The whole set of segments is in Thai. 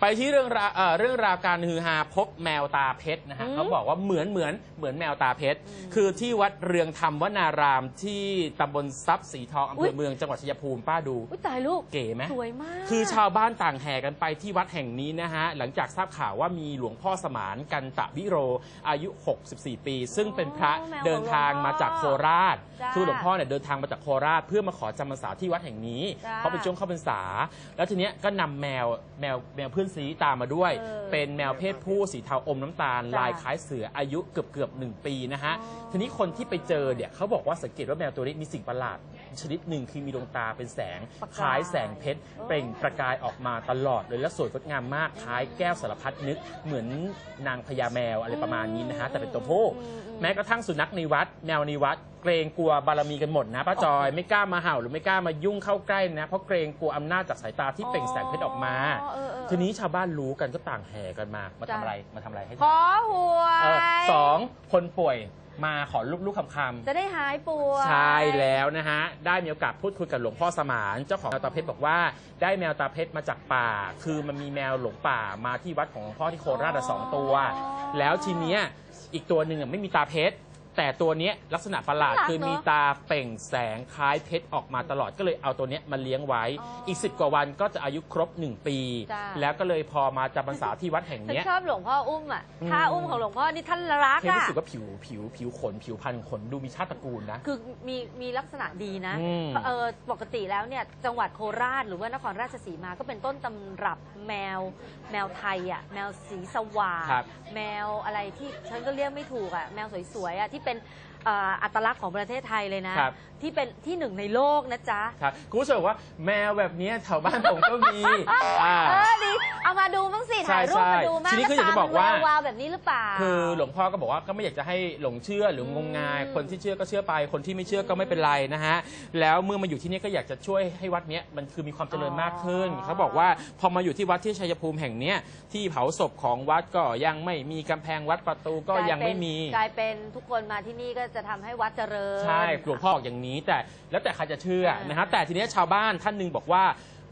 ไปที่เรื่องราวเอ่อเรื่องราวการฮือฮาพบแมวตาเพชรนะฮะอืมเขาบอกว่าเหมือนเหมือนเหมือนแมวตาเพชรคือที่วัดเรืองธรรมวนารามที่ตำบลทรัพย์สีทองอำเภอเมืองจังหวัดชัยภูมิป้าดู อุ้ยตายลูก เก๋ไหม สวยมาก คือชาวบ้านต่างแห่กันไปที่วัดแห่งนี้นะฮะ หลังจากทราบข่าวว่ามีหลวงพ่อสมานกันตะวิโร อายุ 64 ปี ซึ่งเป็นพระแมวของเดินทางมาจากโคราชจ้าคือหลวงพ่อเนี่ยเดินทางมาจากโคราช เพื่อมาขอจำพรรษาที่วัดแห่งนี้ จ้า เพราะเป็นช่วงเข้าพรรษา แล้วทีเนี้ยก็นำแมวแมวแมวเพื่อนซีตามมาด้วย เออเป็นแมวเพศผู้สีเทาอมน้ำตาล จ้าลายคล้ายเสืออายุเกือบเกือบๆหนึ่งปีนะฮะอ๋อทีนี้คนที่ไปเจอเนี่ยเขาบอกว่าสังเกตว่าแมวตัวนี้มีสิ่งประหลาด ชนิดหนึ่งคือมีดวงตาเป็นแสงประกายคล้ายแสงเพชรโอ้เปล่งประกายออกมาตลอดเลยและสวยงดงามมากคล้ายแก้วสารพัดนึกเหมือนนางพญาแมวอะไรประมาณนี้นะฮะแต่เป็นตัวผู้ อืมอืมแม้กระทั่งสุนัขในวัด แมวในวัด เกรงกลัวบารมีกันหมดนะป้าจอยไม่กล้ามาเห่าหรือไม่กล้ามายุ่งเข้าใกล้นะ เพราะเกรงกลัวอำนาจจากสายตาที่เปล่งแสงเพชรออกมา เออเออทีนี้ชาวบ้านรู้กันก็ต่างแห่กันมา มาจ้ะทำอะไรมาทำอะไรให้ขอหวเออย สองคนป่วย มาขอลูกลูกคำคำจะได้หายป่วยใช่แล้วนะฮะ ได้มีโอกาสพูดคุยกับหลวงพ่อสมาน เจ้าของแมวตาเพชรบอกว่าได้แมวตาเพชรมาจากป่า คือมันมีแมวหลงป่ามาที่วัดของหลวงพ่อที่โคราชอะสองตัว แล้วทีเนี้ยอีกตัวหนึ่งอะไม่มีตาเพชร แต่ตัวเนี้ยลักษณะประหลาดน่ารักคือมีเนอะตาเปล่งแสงคล้ายเพชรออกมาตลอดก็เลยเอาตัวเนี้ยมาเลี้ยงไว้ อ๋ออีอีก 10 กว่าวันก็จะอายุครบ 1 ปี จ้ะ แล้วก็เลยพอมาจำพรรษาที่วัดแห่งฉันเนี้ย ชอบหลวงพ่ออุ้มอะอืม ท่าอุ้มของหลวงพ่อนี่ท่านรักเห็นอะ รู้สึกว่าผิวผิวผิวขนผิวพันธุ์ขนดูมีชาติตระกูลนะ คือมีมีลักษณะดีนะอืม เออปกติแล้วเนี่ยจังหวัดโคราชหรือว่านครราชสีมาก็เป็นต้นตำรับแมว แมวไทยอะแมวสีสว่างครับ แมวอะไรที่ฉันก็เรียกไม่ถูกอะแมวสวยๆอะที่เป็นเอ่ออัตลักษณ์ของประเทศไทยเลยนะ ครับ ที่เป็นที่หนึ่งในโลกนะจ๊ะครับคุณผู้ชมบอกว่าแมวแบบเนี้ยแถวบ้านผมก็มีอ่า เออดีเอามาดูบ้างสิใช่ถ่ายรูปใช่มาดูมากทีนี้คืออยากจะบอกว่าตมันแววๆแบบนี้หรือเปล่า คือหลวงพ่อก็บอกว่าก็ไม่อยากจะให้หลงเชื่อหรืองมงาย อืมคนที่เชื่อก็เชื่อไป คนที่ไม่เชื่อก็ไม่เป็นไรนะฮะ แล้วเมื่อมาอยู่ที่นี่ก็อยากจะช่วยให้วัดเนี้ยมันคือมีความเจริญมากขึ้น อ๋อ เขาบอกว่าพอมาอยู่ที่วัดที่ชัยภูมิแห่งเนี้ยที่เผาศพของวัดก็ยังไม่มีกำแพงวัดประตูก็ยังไม่มี กลายเป็นทุกคนมาที่นี่ก็จะทำให้วัดเจริญ ใช่หลวงพ่อบอกอย่างนี้แต่แล้วแต่ใครจะเชื่ออ่านนะฮะแต่ทีเนี้ยชาวบ้านท่านหนึ่งบอกว่า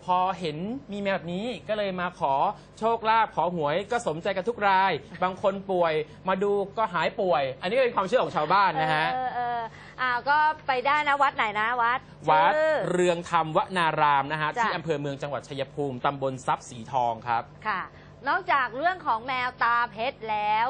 พอเห็นมีแมวแบบนี้ก็เลยมาขอโชคลาภขอหวยก็สมใจกันทุกราย บางคนป่วยมาดูก็หายป่วย อันนี้ก็เป็นความเชื่อของชาวบ้านนะฮะ เออเอออ้าวก็ไปได้นะวัดไหนนะวัดวัดชื่อ เรืองธรรมวนารามนะฮะจ้ะ ที่อำเภอเมืองจังหวัดชัยภูมิตำบลทรัพย์สีทองครับ ค่ะ นอกจากเรื่องของแมวตาเพชรแล้ว